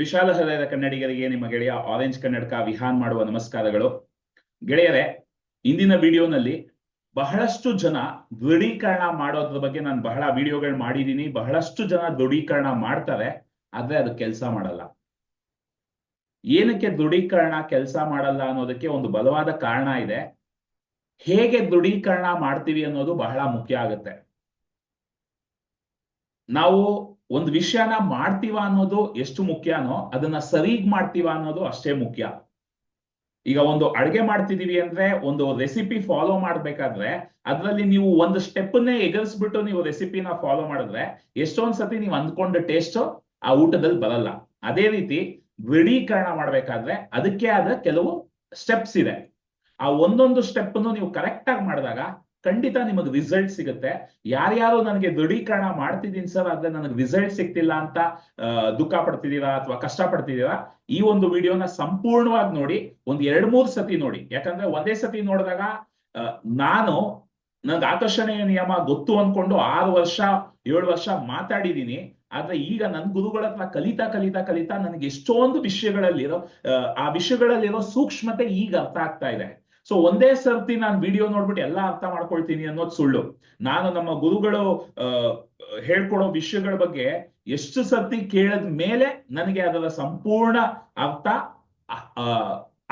ವಿಶಾಲ ಹೃದಯದ ಕನ್ನಡಿಗರಿಗೆ ನಿಮ್ಮ ಗೆಳೆಯ ಆರೆಂಜ್ ಕನ್ನಡಕ ವಿಹಾನ್ ಮಾಡುವ ನಮಸ್ಕಾರಗಳು. ಗೆಳೆಯರೆ, ಇಂದಿನ ವಿಡಿಯೋನಲ್ಲಿ ಬಹಳಷ್ಟು ಜನ ದೃಢೀಕರಣ ಮಾಡೋದ್ರ ಬಗ್ಗೆ ನಾನು ಬಹಳ ವಿಡಿಯೋಗಳು ಮಾಡಿದ್ದೀನಿ ಬಹಳಷ್ಟು ಜನ ದೃಢೀಕರಣ ಮಾಡ್ತಾರೆ, ಆದ್ರೆ ಅದು ಕೆಲಸ ಮಾಡಲ್ಲ. ಏನಕ್ಕೆ ದೃಢೀಕರಣ ಕೆಲಸ ಮಾಡಲ್ಲ ಅನ್ನೋದಕ್ಕೆ ಒಂದು ಬಲವಾದ ಕಾರಣ ಇದೆ. ಹೇಗೆ ದೃಢೀಕರಣ ಮಾಡ್ತೀವಿ ಅನ್ನೋದು ಬಹಳ ಮುಖ್ಯ ಆಗುತ್ತೆ. ನಾವು ಒಂದು ವಿಷಯನ ಮಾಡ್ತೀವ ಅನ್ನೋದು ಎಷ್ಟು ಮುಖ್ಯನೋ ಅದನ್ನ ಸರಿಗ್ ಮಾಡ್ತೀವ ಅನ್ನೋದು ಅಷ್ಟೇ ಮುಖ್ಯ. ಈಗ ಒಂದು ಅಡ್ಗೆ ಮಾಡ್ತಿದೀವಿ ಅಂದ್ರೆ ಒಂದು ರೆಸಿಪಿ ಫಾಲೋ ಮಾಡ್ಬೇಕಾದ್ರೆ ಅದ್ರಲ್ಲಿ ನೀವು ಒಂದು ಸ್ಟೆಪ್ನೇ ಎಗರಿಸ್ಬಿಟ್ಟು ನೀವು ರೆಸಿಪಿನ ಫಾಲೋ ಮಾಡಿದ್ರೆ ಎಷ್ಟೊಂದ್ ಸತಿ ನೀವು ಅಂದ್ಕೊಂಡ ಟೇಸ್ಟ್ ಆ ಊಟದಲ್ಲಿ ಬರಲ್ಲ. ಅದೇ ರೀತಿ ದೃಢೀಕರಣ ಮಾಡ್ಬೇಕಾದ್ರೆ ಅದಕ್ಕೆ ಆದ ಕೆಲವು ಸ್ಟೆಪ್ಸ್ ಇದೆ. ಆ ಒಂದೊಂದು ಸ್ಟೆಪ್ ನೀವು ಕರೆಕ್ಟ್ ಆಗಿ ಮಾಡಿದಾಗ ಖಂಡಿತ ನಿಮಗೆ ರಿಸಲ್ಟ್ ಸಿಗುತ್ತೆ. ಯಾರ್ಯಾರು ನನಗೆ ದೃಢೀಕರಣ ಮಾಡ್ತಿದ್ದೀನಿ ಸರ್ ಆದ್ರೆ ನನಗೆ ರಿಸಲ್ಟ್ ಸಿಗ್ತಿಲ್ಲ ಅಂತ ದುಃಖ ಪಡ್ತಿದ್ದೀರಾ ಅಥವಾ ಕಷ್ಟ ಪಡ್ತಿದ್ದೀರಾ, ಈ ಒಂದು ವಿಡಿಯೋನ ಸಂಪೂರ್ಣವಾಗಿ ನೋಡಿ, ಒಂದ್ ಎರಡ್ ಮೂರ್ ಸತಿ ನೋಡಿ. ಯಾಕಂದ್ರೆ ಒಂದೇ ಸತಿ ನೋಡಿದಾಗ ನಾನು ನನ್ಗೆ ಆಕರ್ಷಣೆಯ ನಿಯಮ ಗೊತ್ತು ಅನ್ಕೊಂಡು ಆರು ವರ್ಷ, ಏಳು ವರ್ಷ ಮಾತಾಡಿದೀನಿ ಆದ್ರೆ ಈಗ ನನ್ ಗುರುಗಳ ಹತ್ರ ಕಲಿತಾ ಕಲಿತಾ ಕಲಿತಾ ನನಗೆ ಎಷ್ಟೊಂದು ವಿಷಯಗಳಲ್ಲಿರೋ ಆ ವಿಷಯಗಳಲ್ಲಿರೋ ಸೂಕ್ಷ್ಮತೆ ಈಗ ಅರ್ಥ ಆಗ್ತಾ ಇದೆ. ಸೊ ಒಂದೇ ಸರ್ತಿ ನಾನು ವಿಡಿಯೋ ನೋಡ್ಬಿಟ್ಟು ಎಲ್ಲ ಅರ್ಥ ಮಾಡ್ಕೊಳ್ತೀನಿ ಅನ್ನೋದು ಸುಳ್ಳು. ನಾನು ನಮ್ಮ ಗುರುಗಳು ಹೇಳ್ಕೊಡೋ ವಿಷಯಗಳ ಬಗ್ಗೆ ಎಷ್ಟು ಸರ್ತಿ ಕೇಳದ ಮೇಲೆ ನನಗೆ ಅದರ ಸಂಪೂರ್ಣ ಅರ್ಥ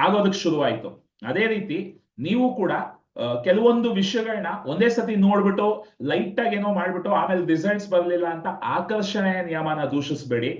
ಆಗೋದಕ್ಕೆ ಶುರುವಾಯ್ತು. ಅದೇ ರೀತಿ ನೀವು ಕೂಡ ಕೆಲವೊಂದು ವಿಷಯಗಳನ್ನ ಒಂದೇ ಸತಿ ನೋಡ್ಬಿಟ್ಟು ಲೈಟ್ ಆಗಿ ಏನೋ ಮಾಡ್ಬಿಟ್ಟು, ಆಮೇಲೆ ರಿಸಲ್ಟ್ಸ್ ಬರಲಿಲ್ಲ ಅಂತ ಆಕರ್ಷಣೆಯ ನಿಯಮನ ದೂಷಿಸಬೇಡಿ.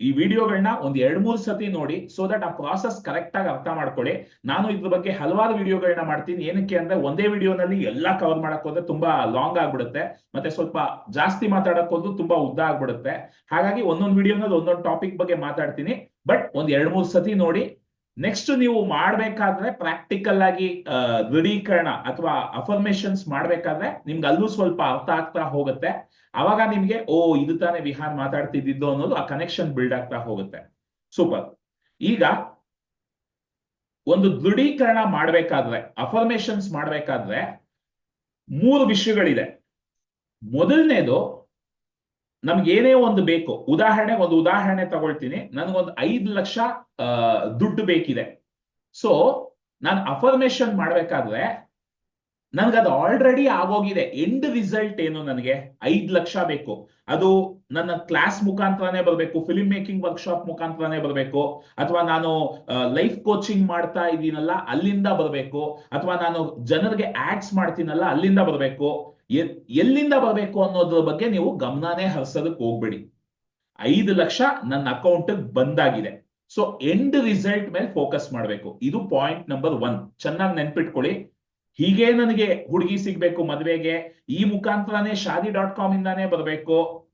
ಈ ವಿಡಿಯೋಗಳನ್ನ ಒಂದ್ ಎರಡ್ ಮೂರ್ ಸತಿ ನೋಡಿ ಸೊ ದಟ್ ಆ ಪ್ರಾಸೆಸ್ ಕರೆಕ್ಟ್ ಆಗಿ ಅರ್ಥ ಮಾಡ್ಕೊಳ್ಳಿ. ನಾನು ಇದ್ರ ಬಗ್ಗೆ ಹಲವಾರು ವಿಡಿಯೋಗಳನ್ನ ಮಾಡ್ತೀನಿ. ಏನಕ್ಕೆ ಅಂದ್ರೆ ಒಂದೇ ವಿಡಿಯೋನಲ್ಲಿ ಎಲ್ಲಾ ಕವರ್ ಮಾಡಕ್ ಹೋದ್ರೆ ತುಂಬಾ ಲಾಂಗ್ ಆಗ್ಬಿಡುತ್ತೆ. ಮತ್ತೆ ಸ್ವಲ್ಪ ಜಾಸ್ತಿ ಮಾತಾಡಕ್ ತುಂಬಾ ಉದ್ದ ಆಗ್ಬಿಡುತ್ತೆ. ಹಾಗಾಗಿ ಒಂದೊಂದು ವಿಡಿಯೋನಲ್ಲಿ ಒಂದೊಂದು ಟಾಪಿಕ್ ಬಗ್ಗೆ ಮಾತಾಡ್ತೀನಿ. ಬಟ್ ಒಂದ್ ಎರಡ್ ಮೂರ್ ಸತಿ ನೋಡಿ ನೆಕ್ಸ್ಟ್ ನೀವು ಮಾಡ್ಬೇಕಾದ್ರೆ ಪ್ರಾಕ್ಟಿಕಲ್ ಆಗಿ ದೃಢೀಕರಣ ಅಥವಾ ಅಫರ್ಮೇಶನ್ಸ್ ಮಾಡ್ಬೇಕಾದ್ರೆ ನಿಮ್ಗೆ ಅಲ್ಲೂ ಸ್ವಲ್ಪ ಅರ್ಥ ಆಗ್ತಾ ಹೋಗುತ್ತೆ. ಅವಾಗ ನಿಮ್ಗೆ, ಓ, ಇದು ತಾನೇ ವಿಹಾನ್ ಮಾತಾಡ್ತಿದ್ದು ಅನ್ನೋದು ಆ ಕನೆಕ್ಷನ್ ಬಿಲ್ಡ್ ಆಗ್ತಾ ಹೋಗುತ್ತೆ. ಸೂಪರ್ ಈಗ ಒಂದು ದೃಢೀಕರಣ ಮಾಡ್ಬೇಕಾದ್ರೆ ಅಫರ್ಮೇಶನ್ಸ್ ಮಾಡ್ಬೇಕಾದ್ರೆ ಮೂರು ವಿಷಯಗಳಿದೆ. ಮೊದಲನೇದು ನಮ್ಗೆ ಏನೇ ಒಂದು ಬೇಕು, ಉದಾಹರಣೆ, ಒಂದು ಉದಾಹರಣೆ ತಗೊಳ್ತೀನಿ. ನನಗೊಂದು ಐದು ಲಕ್ಷ ದುಡ್ಡು ಬೇಕಿದೆ. ಸೊ ನಾನು ಅಫರ್ಮೇಶನ್ ಮಾಡ್ಬೇಕಾದ್ರೆ, ನನ್ಗದು ಆಲ್ರೆಡಿ ಆಗೋಗಿದೆ. ಎಂಡ್ ರಿಸಲ್ಟ್ ಏನು ನನಗೆ? ಐದ್ ಲಕ್ಷ ಬೇಕು. ಅದು ನನ್ನ ಕ್ಲಾಸ್ ಮುಖಾಂತರನೇ ಬರಬೇಕು ಫಿಲ್ಮ್ ಮೇಕಿಂಗ್ ವರ್ಕ್ಶಾಪ್ ಮುಖಾಂತರನೇ ಬರಬೇಕು, ಅಥವಾ ನಾನು ಲೈಫ್ ಕೋಚಿಂಗ್ ಮಾಡ್ತಾ ಇದ್ದೀನಲ್ಲ, ಅಲ್ಲಿಂದ ಬರಬೇಕು, ಅಥವಾ ನಾನು ಜನರಿಗೆ ಆಡ್ಸ್ ಮಾಡ್ತೀನಲ್ಲ, ಅಲ್ಲಿಂದ ಬರಬೇಕು. ಎಲ್ಲಿಂದ ಬರಬೇಕು ಅನ್ನೋದ್ರ ಬಗ್ಗೆ ನೀವು ಗಮನನೇ ಹರಿಸೋದಕ್ಕೆ ಹೋಗ್ಬೇಡಿ. ಐದು ಲಕ್ಷ ನನ್ನ ಅಕೌಂಟ್ ಬಂದಾಗಿದೆ. ಸೊ, ಎಂಡ್ ರಿಸಲ್ಟ್ ಮೇಲೆ ಫೋಕಸ್ ಮಾಡಬೇಕು. ಇದು ಪಾಯಿಂಟ್ ನಂಬರ್ ಒನ್. ಚೆನ್ನಾಗಿ ನೆನ್ಪಿಟ್ಕೊಳ್ಳಿ. ಹೀಗೆ ನನಗೆ ಹುಡುಗಿ ಸಿಗ್ಬೇಕು ಮದುವೆಗೆ, ಈ ಮುಖಾಂತರನೇ ಶಾದಿ ಡಾಟ್ ಕಾಮ್ ಇಂದಾನೇ ಬರಬೇಕು.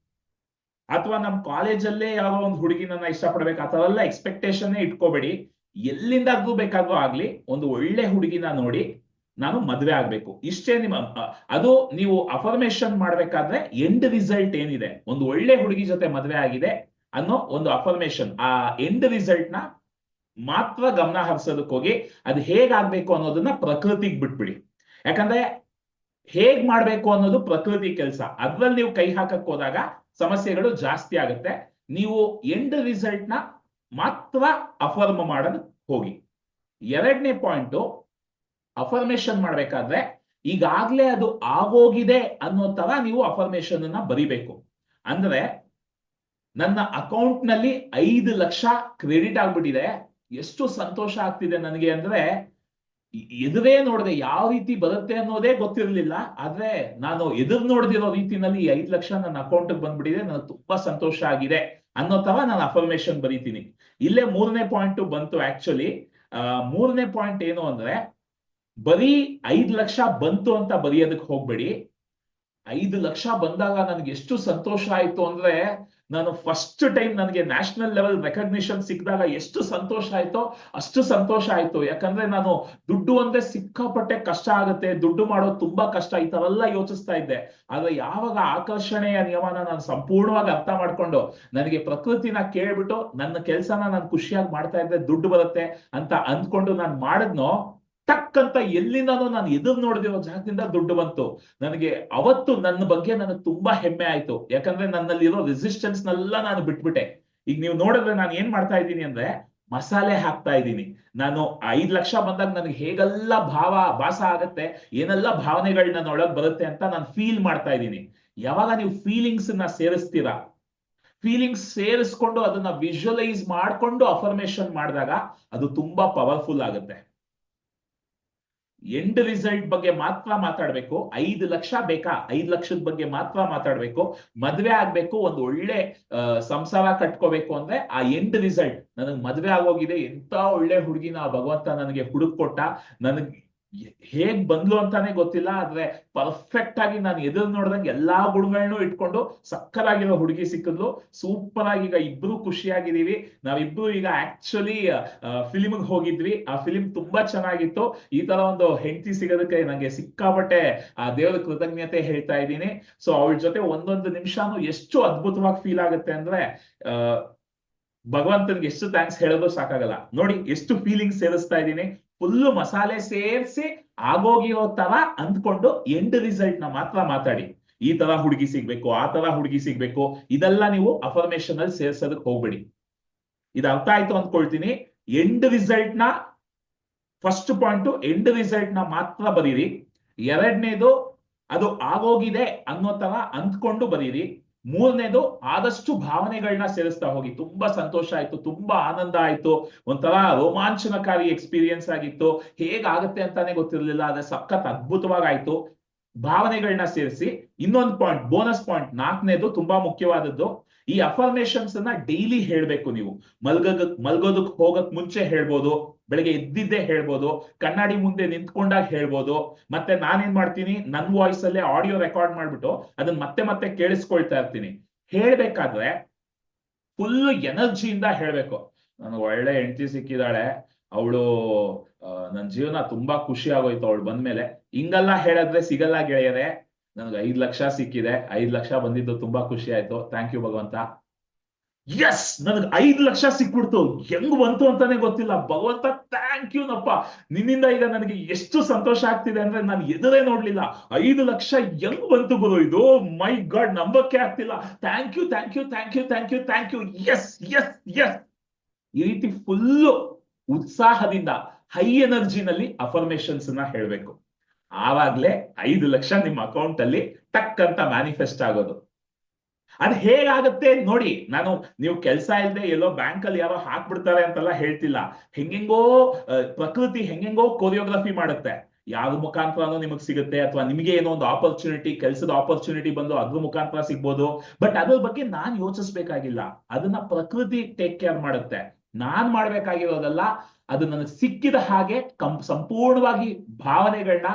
ಅಥವಾ ನಮ್ ಕಾಲೇಜಲ್ಲೇ ಯಾರೋ ಒಂದು ಹುಡುಗಿ ನನ್ನ ಇಷ್ಟಪಡ್ಬೇಕು. ಆ ಥರ ಎಲ್ಲ ಎಕ್ಸ್ಪೆಕ್ಟೇಷನ್ ಇಟ್ಕೋಬೇಡಿ. ಎಲ್ಲಿಂದಾದ್ರೂ ಬೇಕಾದ್ರೂ ಆಗ್ಲಿ, ಒಂದು ಒಳ್ಳೆ ಹುಡುಗಿನ ನೋಡಿ ನಾನು ಮದುವೆ ಆಗ್ಬೇಕು. ಇಷ್ಟೇ ನಿಮ್ಮ ಅದು ನೀವು ಅಫರ್ಮೇಶನ್ ಮಾಡ್ಬೇಕಾದ್ರೆ ಎಂಡ್ ರಿಸಲ್ಟ್ ಏನಿದೆ? ಒಂದು ಒಳ್ಳೆ ಹುಡುಗಿ ಜೊತೆ ಮದುವೆ ಆಗಿದೆ ಅನ್ನೋ ಒಂದು ಅಫರ್ಮೇಶನ್ ಆ ಎಂಡ್ ರಿಸಲ್ಟ್ನ ಮಾತ್ರ ಗಮನ ಹರಿಸೋದಕ್ಕೆ ಹೋಗಿ ಅದು ಹೇಗಾಗ್ಬೇಕು ಅನ್ನೋದನ್ನ ಪ್ರಕೃತಿಗೆ ಬಿಟ್ಬಿಡಿ. ಯಾಕಂದ್ರೆ ಹೇಗ್ ಮಾಡ್ಬೇಕು ಅನ್ನೋದು ಪ್ರಕೃತಿ ಕೆಲಸ. ಅದ್ರಲ್ಲಿ ನೀವು ಕೈ ಹಾಕಕ್ ಹೋದಾಗ ಸಮಸ್ಯೆಗಳು ಜಾಸ್ತಿ ಆಗುತ್ತೆ. ನೀವು ಎಂಡ್ ರಿಸಲ್ಟ್ನ ಮಾತ್ರ ಅಫರ್ಮ್ ಮಾಡಲು ಹೋಗಿ. ಎರಡನೇ ಪಾಯಿಂಟ್ ಅಫರ್ಮೇಶನ್ ಮಾಡ್ಬೇಕಾದ್ರೆ ಈಗಾಗ್ಲೇ ಅದು ಆಗೋಗಿದೆ ಅನ್ನೋ ತರ ನೀವು ಅಫರ್ಮೇಶನ್ ಅನ್ನ ಬರಿಬೇಕು. ಅಂದ್ರೆ ನನ್ನ ಅಕೌಂಟ್ನಲ್ಲಿ ಐದು ಲಕ್ಷ ಕ್ರೆಡಿಟ್ ಆಗ್ಬಿಟ್ಟಿದೆ. ಎಷ್ಟು ಸಂತೋಷ ಆಗ್ತಿದೆ ನನಗೆ ಅಂದ್ರೆ ಎದುರೇ ನೋಡಿದೆ ಯಾವ ರೀತಿ ಬರುತ್ತೆ ಅನ್ನೋದೇ ಗೊತ್ತಿರಲಿಲ್ಲ. ಆದ್ರೆ ನಾನು ಎದುರು ನೋಡ್ದಿರೋ ರೀತಿನಲ್ಲಿ ಈ ಐದು ಲಕ್ಷ ನನ್ನ ಅಕೌಂಟ್ ಬಂದ್ಬಿಟ್ಟಿದೆ. ನನಗೆ ತುಂಬಾ ಸಂತೋಷ ಆಗಿದೆ ಅನ್ನೋ ತರ ನಾನು ಅಫರ್ಮೇಶನ್ ಬರೀತೀನಿ. ಇಲ್ಲೇ ಮೂರನೇ ಪಾಯಿಂಟ್ ಬಂತು ಆಕ್ಚುಲಿ ಮೂರನೇ ಪಾಯಿಂಟ್ ಏನು ಅಂದ್ರೆ ಬರೀ ಐದು ಲಕ್ಷ ಬಂತು ಅಂತ ಬರೆಯೋದಕ್ಕೆ ಹೋಗ್ಬೇಡಿ. ಐದು ಲಕ್ಷ ಬಂದಾಗ ನನಗೆ ಎಷ್ಟು ಸಂತೋಷ ಆಯ್ತು ಅಂದ್ರೆ ನಾನು ಫಸ್ಟ್ ಟೈಮ್ ನನಗೆ ನ್ಯಾಷನಲ್ ಲೆವೆಲ್ ರೆಕಗ್ನಿಷನ್ ಸಿಕ್ಕಿದಾಗ ಎಷ್ಟು ಸಂತೋಷ ಆಯ್ತೋ ಅಷ್ಟು ಸಂತೋಷ ಆಯ್ತು. ಯಾಕಂದ್ರೆ ನಾನು ದುಡ್ಡು ಅಂದ್ರೆ ಸಿಕ್ಕಾಪಟ್ಟೆ ಕಷ್ಟ ಆಗುತ್ತೆ, ದುಡ್ಡು ಮಾಡೋದು ತುಂಬಾ ಕಷ್ಟ, ಈ ತರ ಎಲ್ಲ ಯೋಚಿಸ್ತಾ ಇದ್ದೆ. ಆದ್ರೆ ಯಾವಾಗ ಆಕರ್ಷಣೆಯ ನಿಯಮನ ನಾನು ಸಂಪೂರ್ಣವಾಗಿ ಅರ್ಥ ಮಾಡ್ಕೊಂಡು ನನಗೆ ಪ್ರಕೃತಿನ ಕೇಳ್ಬಿಟ್ಟು ನನ್ನ ಕೆಲ್ಸನ ನಾನು ಖುಷಿಯಾಗಿ ಮಾಡ್ತಾ ಇದ್ದೆ ದುಡ್ಡು ಬರುತ್ತೆ ಅಂತ ಅಂದ್ಕೊಂಡು ನಾನು ಮಾಡಿದ್ನೋ ಟಕ್ ಅಂತ ಎಲ್ಲಿಂದನೋ ನಾನು ಎದುರು ನೋಡಿದಿರೋ ಜಾಗದಿಂದ ದುಡ್ಡು ಬಂತು. ನನಗೆ ಅವತ್ತು ನನ್ನ ಬಗ್ಗೆ ನನಗೆ ತುಂಬಾ ಹೆಮ್ಮೆ ಆಯ್ತು. ಯಾಕಂದ್ರೆ ನನ್ನಲ್ಲಿರೋ ರೆಸಿಸ್ಟೆನ್ಸ್ ನೆಲ್ಲ ನಾನು ಬಿಟ್ಬಿಟ್ಟೆ. ಈಗ ನೀವು ನೋಡಿದ್ರೆ ನಾನು ಏನ್ ಮಾಡ್ತಾ ಇದ್ದೀನಿ ಅಂದ್ರೆ ಮಸಾಲೆ ಹಾಕ್ತಾ ಇದ್ದೀನಿ. ನಾನು ಐದ್ ಲಕ್ಷ ಬಂದಾಗ ನನಗೆ ಹೇಗೆಲ್ಲ ಭಾವ, ಭಾಸ ಆಗತ್ತೆ, ಏನೆಲ್ಲ ಭಾವನೆಗಳು ನನ್ನ ಒಳಗ್ ಬರುತ್ತೆ ಅಂತ ನಾನು ಫೀಲ್ ಮಾಡ್ತಾ ಇದ್ದೀನಿ. ಯಾವಾಗ ನೀವು ಫೀಲಿಂಗ್ಸ್ನ ಸೇರಿಸ್ತೀರಾ? ಫೀಲಿಂಗ್ಸ್ ಸೇರಿಸ್ಕೊಂಡು ಅದನ್ನ ವಿಜುವಲೈಸ್ ಮಾಡ್ಕೊಂಡು ಅಫರ್ಮೇಶನ್ ಮಾಡಿದಾಗ ಅದು ತುಂಬಾ ಪವರ್ಫುಲ್ ಆಗುತ್ತೆ. ಎಂಡ್ ರಿಸಲ್ಟ್ ಬಗ್ಗೆ ಮಾತ್ರ ಮಾತಾಡ್ಬೇಕು, ಐದು ಲಕ್ಷ ಬೇಕಾ? ಐದು ಲಕ್ಷದ ಬಗ್ಗೆ ಮಾತ್ರ ಮಾತಾಡ್ಬೇಕು, ಮದ್ವೆ ಆಗ್ಬೇಕು, ಒಂದು ಒಳ್ಳೆ ಸಂಸಾರ ಕಟ್ಕೋಬೇಕು ಅಂದ್ರೆ ಆ ಎಂಡ್ ರಿಸಲ್ಟ್ ನನಗ್ ಮದ್ವೆ ಆಗೋಗಿದೆ ಎಂತ ಒಳ್ಳೆ ಹುಡುಗಿನ ಭಗವಂತ ನನಗೆ ಹುಡುಕ್ ಕೊಟ್ಟ ನನಗ್ ಹೇಗ್ ಬಂದ್ಲು ಅಂತಾನೆ ಗೊತ್ತಿಲ್ಲ, ಆದ್ರೆ ಪರ್ಫೆಕ್ಟ್ ಆಗಿ ನಾನು ಎದುರು ನೋಡ್ದಂಗೆ ಎಲ್ಲಾ ಗುಣಗಳನ್ನೂ ಇಟ್ಕೊಂಡು ಸಕ್ಕರಾಗಿರೋ ಹುಡುಗಿ ಸಿಕ್ಕಿದ್ಲು. ಸೂಪರ್ ಆಗಿ ಈಗ ಇಬ್ರು ಖುಷಿಯಾಗಿದೀವಿ ನಾವಿಬ್ರು ಈಗ ಆಕ್ಚುಲಿ ಫಿಲಿಮ್ ಹೋಗಿದ್ವಿ. ಆ ಫಿಲಿಂ ತುಂಬಾ ಚೆನ್ನಾಗಿತ್ತು. ಈ ತರ ಒಂದು ಹೆಂಡತಿ ಸಿಗೋದಕ್ಕೆ ನಂಗೆ ಸಿಕ್ಕಾಪಟ್ಟೆ, ಆ, ದೇವರ ಕೃತಜ್ಞತೆ ಹೇಳ್ತಾ ಇದ್ದೀನಿ. ಸೊ ಅವಳ ಜೊತೆ ಒಂದೊಂದು ನಿಮಿಷನೂ ಎಷ್ಟು ಅದ್ಭುತವಾಗಿ ಫೀಲ್ ಆಗುತ್ತೆ ಅಂದ್ರೆ ಭಗವಂತನಿಗೆ ಎಷ್ಟು ಥ್ಯಾಂಕ್ಸ್ ಹೇಳೋದು ಸಾಕಾಗಲ್ಲ. ನೋಡಿ, ಎಷ್ಟು ಫೀಲಿಂಗ್ ಸೇರಿಸ್ತಾ ಇದ್ದೀನಿ. ಫುಲ್ಲು ಮಸಾಲೆ ಸೇರಿಸಿ ಆಗೋಗಿರೋ ತರ ಅಂದ್ಕೊಂಡು ಎಂಡ್ ರಿಸಲ್ಟ್ನ ಮಾತ್ರ ಮಾತಾಡಿ. ಈ ತರ ಹುಡುಗಿ ಸಿಗ್ಬೇಕು, ಆ ತರ ಹುಡುಗಿ ಸಿಗ್ಬೇಕು, ಇದೆಲ್ಲ ನೀವು ಅಫರ್ಮೇಶನ್ ಅಲ್ಲಿ ಸೇರ್ಸೋದಕ್ಕೆ ಹೋಗ್ಬೇಡಿ. ಇದು ಅರ್ಥ ಆಯ್ತು ಅಂದ್ಕೊಳ್ತೀನಿ. ಎಂಡ್ ರಿಸಲ್ಟ್ನ ಫಸ್ಟ್ ಪಾಯಿಂಟ್ ಎಂಡ್ ರಿಸಲ್ಟ್ನ ಮಾತ್ರ ಬರೀರಿ. ಎರಡನೇದು ಅದು ಆಗೋಗಿದೆ ಅನ್ನೋ ತರ ಅಂದ್ಕೊಂಡು ಬರೀರಿ. ಮೂರನೇದು ಆದಷ್ಟು ಭಾವನೆಗಳನ್ನ ಸೇರಿಸ್ತಾ ಹೋಗಿ. ತುಂಬಾ ಸಂತೋಷ ಆಯ್ತು, ತುಂಬಾ ಆನಂದ ಆಯ್ತು. ಒಂಥರ ರೋಮಾಂಚನಕಾರಿ ಎಕ್ಸ್ಪೀರಿಯನ್ಸ್ ಆಗಿತ್ತು. ಹೇಗಾಗತ್ತೆ ಅಂತಾನೆ ಗೊತ್ತಿರಲಿಲ್ಲ, ಆದ್ರೆ ಸಖತ್ ಅದ್ಭುತವಾಗಾಯ್ತು. ಭಾವನೆಗಳನ್ನ ಸೇರಿಸಿ ಇನ್ನೊಂದು ಪಾಯಿಂಟ್ ಬೋನಸ್ ಪಾಯಿಂಟ್ ನಾಲ್ಕನೇದು ತುಂಬಾ ಮುಖ್ಯವಾದದ್ದು. ಈ ಅಫರ್ಮೇಶನ್ಸ್ ಅನ್ನ ಡೈಲಿ ಹೇಳ್ಬೇಕು ನೀವು. ಮಲ್ಗದ, ಮಲ್ಗೋದಕ್ ಹೋಗಕ್ ಮುಂಚೆ ಹೇಳ್ಬೋದು, ಬೆಳಗ್ಗೆ ಎದ್ದಿದ್ದೇ ಹೇಳ್ಬೋದು ಕನ್ನಡಿ ಮುಂದೆ ನಿಂತ್ಕೊಂಡಾಗ ಹೇಳ್ಬೋದು, ಮತ್ತೆ ನಾನೇನ್ ಮಾಡ್ತೀನಿ? ನನ್ ವಾಯ್ಸ್ ಅಲ್ಲೇ ಆಡಿಯೋ ರೆಕಾರ್ಡ್ ಮಾಡ್ಬಿಟ್ಟು ಅದನ್ನ ಮತ್ತೆ ಮತ್ತೆ ಕೇಳಿಸ್ಕೊಳ್ತಾ ಇರ್ತೀನಿ. ಹೇಳ್ಬೇಕಾದ್ರೆ ಫುಲ್ ಎನರ್ಜಿಯಿಂದ ಹೇಳ್ಬೇಕು. ನನಗೆ ಒಳ್ಳೆ ಹೆಂಡತಿ ಸಿಕ್ಕಿದಾಳೆ, ಅವಳು ನನ್ನ ಜೀವನ ತುಂಬಾ ಖುಷಿ ಆಗೋಯ್ತು, ಅವಳು ಬಂದ್ಮೇಲೆ. ಹಿಂಗಲ್ಲ ಹೇಳಿದ್ರೆ ಸಿಗಲ್ಲ ಗೆಳೆಯರೆ. ನನಗೆ ಐದ್ ಲಕ್ಷ ಸಿಕ್ಕಿದೆ, ಐದ್ ಲಕ್ಷ ಬಂದಿದ್ದು ತುಂಬಾ ಖುಷಿ ಆಯ್ತು. ಥ್ಯಾಂಕ್ ಯು ಭಗವಂತ. ಎಸ್ ನನಗೆ ಐದ್ ಲಕ್ಷ ಸಿಕ್ಬಿಡ್ತು. ಹೆಂಗ್ ಬಂತು ಅಂತಾನೆ ಗೊತ್ತಿಲ್ಲ. ಭಗವಂತ ಥ್ಯಾಂಕ್ ಯು ನಪ್ಪ. ನಿನ್ನಿಂದ ಈಗ ನನಗೆ ಎಷ್ಟು ಸಂತೋಷ ಆಗ್ತಿದೆ ಅಂದ್ರೆ ನಾನು ಎದುರೇ ನೋಡ್ಲಿಲ್ಲ. ಐದು ಲಕ್ಷ ಹೆಂಗ್ ಬಂತು ಗುರು ಇದು? ಮೈ ಗಾಡ್ ನಂಬಕ್ಕೆ ಆಗ್ತಿಲ್ಲ. Thank you thank you thank you thank you thank you yes yes yes ಈ ರೀತಿ ಫುಲ್ಲು ಉತ್ಸಾಹದಿಂದ ಹೈ ಎನರ್ಜಿನಲ್ಲಿ ಅಫರ್ಮೇಶನ್ಸ್ ಅನ್ನ ಹೇಳ್ಬೇಕು. ಆವಾಗ್ಲೇ ಐದು ಲಕ್ಷ ನಿಮ್ಮ ಅಕೌಂಟ್ ಅಲ್ಲಿ ಟಕ್ ಅಂತ ಮ್ಯಾನಿಫೆಸ್ಟ್ ಆಗೋದು. ಅದ್ ಹೇಗಾಗತ್ತೆ ನೋಡಿ, ನಾನು ನೀವು ಕೆಲಸ ಇಲ್ಲದೆ ಎಲ್ಲೋ ಬ್ಯಾಂಕ್ ಅಲ್ಲಿ ಯಾರೋ ಹಾಕ್ಬಿಡ್ತಾರೆ ಅಂತೆಲ್ಲ ಹೇಳ್ತಿಲ್ಲ. ಹೆಂಗೆಂಗೋ ಪ್ರಕೃತಿ ಹೆಂಗೆಂಗೋ ಕೊರಿಯೋಗ್ರಫಿ ಮಾಡುತ್ತೆ. ಯಾವ ಮುಖಾಂತರನೂ ನಿಮಗ್ ಸಿಗುತ್ತೆ ಅಥವಾ ನಿಮಗೆ ಏನೋ ಒಂದು ಆಪರ್ಚುನಿಟಿ ಕೆಲಸದ ಆಪರ್ಚುನಿಟಿ ಬಂದು ಅದ್ರ ಮುಖಾಂತರ ಸಿಗ್ಬೋದು. ಬಟ್ ಅದ್ರ ಬಗ್ಗೆ ನಾನ್ ಯೋಚಿಸ್ಬೇಕಾಗಿಲ್ಲ. ಅದನ್ನ ಪ್ರಕೃತಿ ಟೇಕ್ ಕೇರ್ ಮಾಡುತ್ತೆ. ನಾನ್ ಮಾಡ್ಬೇಕಾಗಿರೋದಲ್ಲ, ಅದು ನನಗೆ ಸಿಕ್ಕಿದ ಹಾಗೆ ಸಂಪೂರ್ಣವಾಗಿ ಭಾವನೆಗಳನ್ನ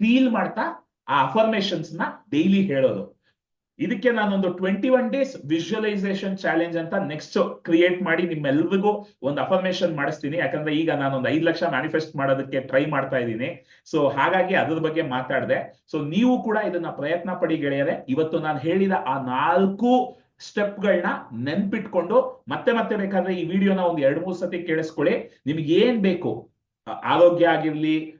ಫೀಲ್ ಮಾಡ್ತಾ ಆ ಅಫರ್ಮೇಶನ್ಸ್ನ ಡೈಲಿ ಹೇಳೋದು. ಇದಕ್ಕೆ ನಾನೊಂದು twenty one days visualisation challenge ಅಂತ ನೆಕ್ಸ್ಟ್ ಕ್ರಿಯೇಟ್ ಮಾಡಿ ನಿಮ್ಮೆಲ್ರಿಗೂ ಒಂದು ಅಫರ್ಮೇಶನ್ ಮಾಡಿಸ್ತೀನಿ. ಯಾಕಂದ್ರೆ ಈಗ ನಾನೊಂದು ಐದು ಲಕ್ಷ ಮ್ಯಾನಿಫೆಸ್ಟ್ ಮಾಡೋದಕ್ಕೆ ಟ್ರೈ ಮಾಡ್ತಾ ಇದ್ದೀನಿ. ಸೊ ಹಾಗಾಗಿ ಅದ್ರ ಬಗ್ಗೆ ಮಾತಾಡಿದೆ. ಸೊ ನೀವು ಕೂಡ ಇದನ್ನ ಪ್ರಯತ್ನ ಪಡಿ ಗೆಳೆಯರೆ. ಇವತ್ತು ನಾನು ಹೇಳಿದ ಆ ನಾಲ್ಕು ಸ್ಟೆಪ್ಗಳನ್ನ ನೆನ್ಪಿಟ್ಕೊಂಡು ಮತ್ತೆ ಮತ್ತೆ ಬೇಕಾದ್ರೆ ಈ ವಿಡಿಯೋನ ಒಂದು ಎರಡು ಮೂರು ಸತಿ ಕೇಳಿಸ್ಕೊಳ್ಳಿ. ನಿಮ್ಗೆ ಏನ್ ಬೇಕು? ಆರೋಗ್ಯ ಆಗಿರ್ಲಿ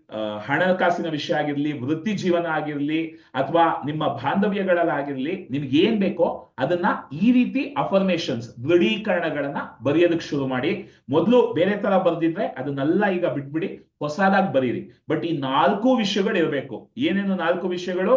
ಹಣಕಾಸಿನ ವಿಷಯ ಆಗಿರ್ಲಿ, ವೃತ್ತಿ ಜೀವನ ಆಗಿರ್ಲಿ, ಅಥವಾ ನಿಮ್ಮ ಬಾಂಧವ್ಯಗಳಲ್ಲಾಗಿರ್ಲಿ ನಿಮ್ಗೆ ಏನ್ ಬೇಕೋ ಅದನ್ನ ಈ ರೀತಿ ಅಫರ್ಮೇಶನ್ಸ್ ದೃಢೀಕರಣಗಳನ್ನ ಬರೆಯೋದಕ್ಕೆ ಶುರು ಮಾಡಿ. ಮೊದಲು ಬೇರೆ ತರ ಬರ್ದಿದ್ರೆ ಅದನ್ನೆಲ್ಲ ಈಗ ಬಿಟ್ಬಿಡಿ, ಹೊಸದಾಗಿ ಬರೀರಿ. ಬಟ್ ಈ ನಾಲ್ಕು ವಿಷಯಗಳು ಇರಬೇಕು. ಏನೇನು ನಾಲ್ಕು ವಿಷಯಗಳು?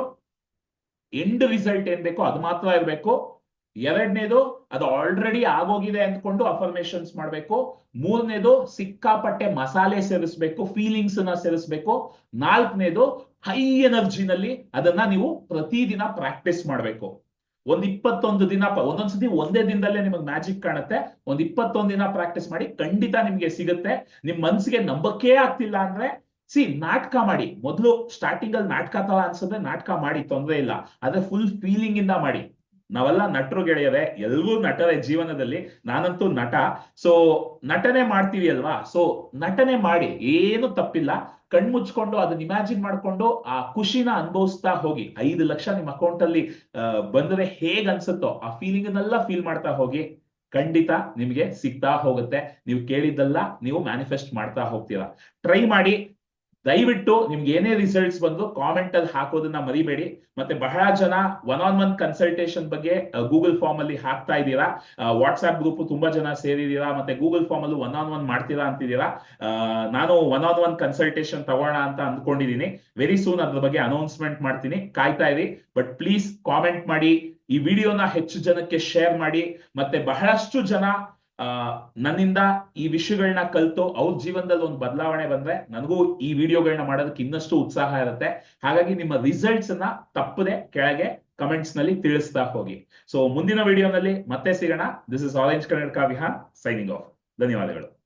ಎಂಡ್ ರಿಸಲ್ಟ್ ಏನ್ ಬೇಕೋ ಅದು ಮಾತ್ರ ಇರಬೇಕು. ಎರಡನೇದು ಅದು ಆಲ್ರೆಡಿ ಆಗೋಗಿದೆ ಅಂದ್ಕೊಂಡು ಅಫರ್ಮೇಶನ್ಸ್ ಮಾಡ್ಬೇಕು. ಮೂರನೇದು ಸಿಕ್ಕಾಪಟ್ಟೆ ಮಸಾಲೆ ಸೇರಿಸ್ಬೇಕು ಫೀಲಿಂಗ್ಸ್ನ ಸೇರಿಸ್ಬೇಕು. ನಾಲ್ಕನೇದು ಹೈ ಎನರ್ಜಿನಲ್ಲಿ ಅದನ್ನ ನೀವು ಪ್ರತಿದಿನ ಪ್ರಾಕ್ಟೀಸ್ ಮಾಡ್ಬೇಕು. ಒಂದ್ ಇಪ್ಪತ್ತೊಂದು ದಿನ ಒಂದೊಂದ್ಸತಿ ಒಂದೇ ದಿನದಲ್ಲೇ ನಿಮಗೆ ಮ್ಯಾಜಿಕ್ ಕಾಣುತ್ತೆ. ಒಂದ್ ಇಪ್ಪತ್ತೊಂದು ದಿನ ಪ್ರಾಕ್ಟೀಸ್ ಮಾಡಿ ಖಂಡಿತ ನಿಮ್ಗೆ ಸಿಗುತ್ತೆ. ನಿಮ್ ಮನ್ಸಿಗೆ ನಂಬಕ್ಕೇ ಆಗ್ತಿಲ್ಲ ಅಂದ್ರೆ, ಸಿ ನಾಟಕ ಮಾಡಿ. ಮೊದಲು ಸ್ಟಾರ್ಟಿಂಗ್ ಅಲ್ಲಿ ನಾಟಕ ತರ ಅನ್ಸಿದ್ರೆ ನಾಟಕ ಮಾಡಿ, ತೊಂದ್ರೆ ಇಲ್ಲ. ಆದ್ರೆ ಫುಲ್ ಫೀಲಿಂಗ್ ಇಂದ ಮಾಡಿ. ನಾವೆಲ್ಲ ನಟರು ಗೆಳೆಯರೆ ಎಲ್ಲವೂ ನಟರೆ ಜೀವನದಲ್ಲಿ. ನಾನಂತೂ ನಟ. ಸೊ ನಟನೆ ಮಾಡ್ತೀವಿ ಅಲ್ವಾ? ಸೊ ನಟನೆ ಮಾಡಿ, ಏನು ತಪ್ಪಿಲ್ಲ. ಕಣ್ ಮುಚ್ಕೊಂಡು ಅದನ್ನ ಇಮ್ಯಾಜಿನ್ ಮಾಡ್ಕೊಂಡು ಆ ಖುಷಿನ ಅನುಭವಿಸ್ತಾ ಹೋಗಿ. ಐದು ಲಕ್ಷ ನಿಮ್ಮ ಅಕೌಂಟ್ ಅಲ್ಲಿ ಬಂದ್ರೆ ಹೇಗ್ ಅನ್ಸುತ್ತೋ ಆ ಫೀಲಿಂಗ್ ನೆಲ್ಲ ಫೀಲ್ ಮಾಡ್ತಾ ಹೋಗಿ. ಖಂಡಿತ ನಿಮ್ಗೆ ಸಿಗ್ತಾ ಹೋಗುತ್ತೆ. ನೀವು ಕೇಳಿದ್ದೆಲ್ಲ ನೀವು ಮ್ಯಾನಿಫೆಸ್ಟ್ ಮಾಡ್ತಾ ಹೋಗ್ತೀರಾ. ಟ್ರೈ ಮಾಡಿ. ದಯವಿಟ್ಟು ನಿಮ್ಗೆ ಏನೇ ರಿಸಲ್ಟ್ಸ್ ಬಂದು ಕಾಮೆಂಟ್ ಅಲ್ಲಿ ಹಾಕೋದನ್ನ ಮರಿಬೇಡಿ. ಮತ್ತೆ ಬಹಳ ಜನ ಒನ್ ಆನ್ ಒನ್ ಕನ್ಸಲ್ಟೇಷನ್ ಬಗ್ಗೆ ಗೂಗಲ್ ಫಾರ್ಮ್ ಅಲ್ಲಿ ಹಾಕ್ತಾ ಇದ್ದೀರಾ. ವಾಟ್ಸ್ಆಪ್ ಗ್ರೂಪ್ ತುಂಬಾ ಜನ ಸೇರಿದೀರಾ ಮತ್ತೆ ಗೂಗಲ್ ಫಾರ್ಮ್ ಅಲ್ಲಿ ಒನ್ ಆನ್ ಒನ್ ಮಾಡ್ತೀರಾ ಅಂತಿದ್ದೀರಾ. ನಾನು ಒನ್ ಆನ್ ಒನ್ ಕನ್ಸಲ್ಟೇಷನ್ ತಗೋಣ ಅಂತ ಅಂದ್ಕೊಂಡಿದ್ದೀನಿ. ವೆರಿ ಸೂನ್ ಅದ್ರ ಬಗ್ಗೆ ಅನೌನ್ಸ್ಮೆಂಟ್ ಮಾಡ್ತೀನಿ. ಕಾಯ್ತಾ ಇರಿ. ಬಟ್ ಪ್ಲೀಸ್ ಕಾಮೆಂಟ್ ಮಾಡಿ. ಈ ವಿಡಿಯೋನ ಹೆಚ್ಚು ಜನಕ್ಕೆ ಶೇರ್ ಮಾಡಿ. ಮತ್ತೆ ಬಹಳಷ್ಟು ಜನ ನನ್ನಿಂದ ಈ ವಿಷಯಗಳನ್ನ ಕಲ್ತು ಅವ್ರ ಜೀವನದಲ್ಲಿ ಒಂದು ಬದಲಾವಣೆ ಬಂದ್ರೆ ನನಗೂ ಈ ವಿಡಿಯೋಗಳನ್ನ ಮಾಡೋದಕ್ಕೆ ಇನ್ನಷ್ಟು ಉತ್ಸಾಹ ಇರುತ್ತೆ. ಹಾಗಾಗಿ ನಿಮ್ಮ ರಿಸಲ್ಟ್ಸ್ ಅನ್ನ ತಪ್ಪದೆ ಕೆಳಗೆ ಕಮೆಂಟ್ಸ್ನಲ್ಲಿ ತಿಳಿಸ್ತಾ ಹೋಗಿ. ಸೊ ಮುಂದಿನ ವಿಡಿಯೋನಲ್ಲಿ ಮತ್ತೆ ಸಿಗೋಣ. ದಿಸ್ ಇಸ್ ಆರೆಂಜ್ ಕನ್ನಡಕ ವಿಹಾನ್ ಸೈನಿಂಗ್ ಆಫ್ ಧನ್ಯವಾದಗಳು.